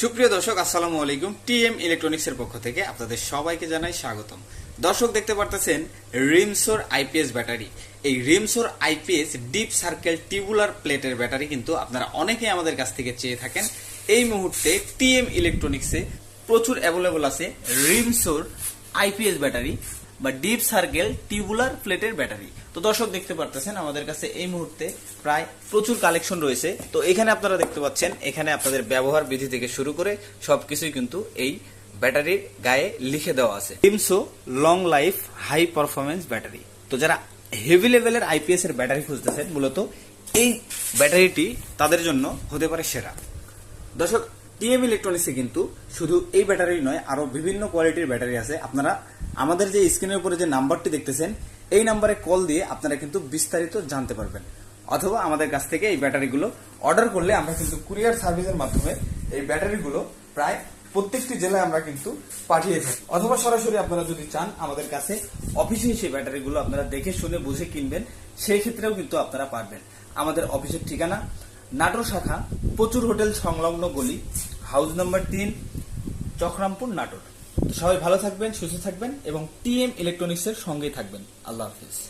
সুপ্রিয় দর্শক, আসসালামু আলাইকুম। টিএম ইলেকট্রনিক্স এর পক্ষ থেকে আপনাদের সবাইকে জানাই স্বাগতম। দর্শক, দেখতে পারতেছেন রিমসোর আইপিএস ব্যাটারি। এই রিমসোর আইপিএস ডিপ সার্কেল টিউবুলার প্লেটের ব্যাটারি কিন্তু আপনারা অনেকেই আমাদের কাছ থেকে চেয়ে থাকেন। এই মুহূর্তে টিএম ইলেকট্রনিক্সে প্রচুর অ্যাভেলেবল আছে রিমসোর আইপিএস ব্যাটারি। বা ডিপ সার্কেল টিউবুলার প্লেটের ব্যাটারি। তো দর্শক দেখতে পারতেছেন, আমাদের কাছে এই মুহূর্তে প্রায় প্রচুর কালেকশন রয়েছে। তো এখানে আপনারা দেখতে পাচ্ছেন, এখানে আপনাদের ব্যবহার বিধি থেকে শুরু করে সবকিছুই কিন্তু এই ব্যাটারির গায়ে লিখে দেওয়া আছে। টিমসো long life high performance battery. তো যারা হেভি লেভেলের আইপিএস এর ব্যাটারি খুঁজতেছেন, মূলত এই ব্যাটারিটি তাদের জন্য হতে পারে সেরা। দর্শক, টিএম ইলেকট্রনিক্সে কিন্তু শুধু এই ব্যাটারি নয়, আরও বিভিন্ন কোয়ালিটির ব্যাটারি আছে। আপনারা আমাদের যে স্ক্রিনের উপরে যে নাম্বারটি দেখতেছেন, এই নাম্বারে কল দিয়ে আপনারা কিন্তু বিস্তারিত জানতে পারবেন। অথবা আমাদের কাছ থেকে এই ব্যাটারিগুলো অর্ডার করলে আমরা কিন্তু কুরিয়ার সার্ভিসের মাধ্যমে এই ব্যাটারিগুলো প্রায় প্রত্যেকটি জেলায় আমরা কিন্তু পাঠিয়ে থাকি। অথবা সরাসরি আপনারা যদি চান, আমাদের কাছে অফিসে সেই ব্যাটারিগুলো আপনারা দেখে শুনে বুঝে কিনবেন, সেই ক্ষেত্রেও কিন্তু আপনারা পারবেন। আমাদের অফিসের ঠিকানা, নাটোর শাখা, প্রচুর হোটেল সংলগ্ন গলি, হাউস নাম্বার তিন, চক্রামপুর, নাটোর। সবাই ভালো থাকবেন সুস্থ থাকবেন এবং টিএম ইলেকট্রনিক্সের সঙ্গেই থাকবেন। আল্লাহ হাফিজ।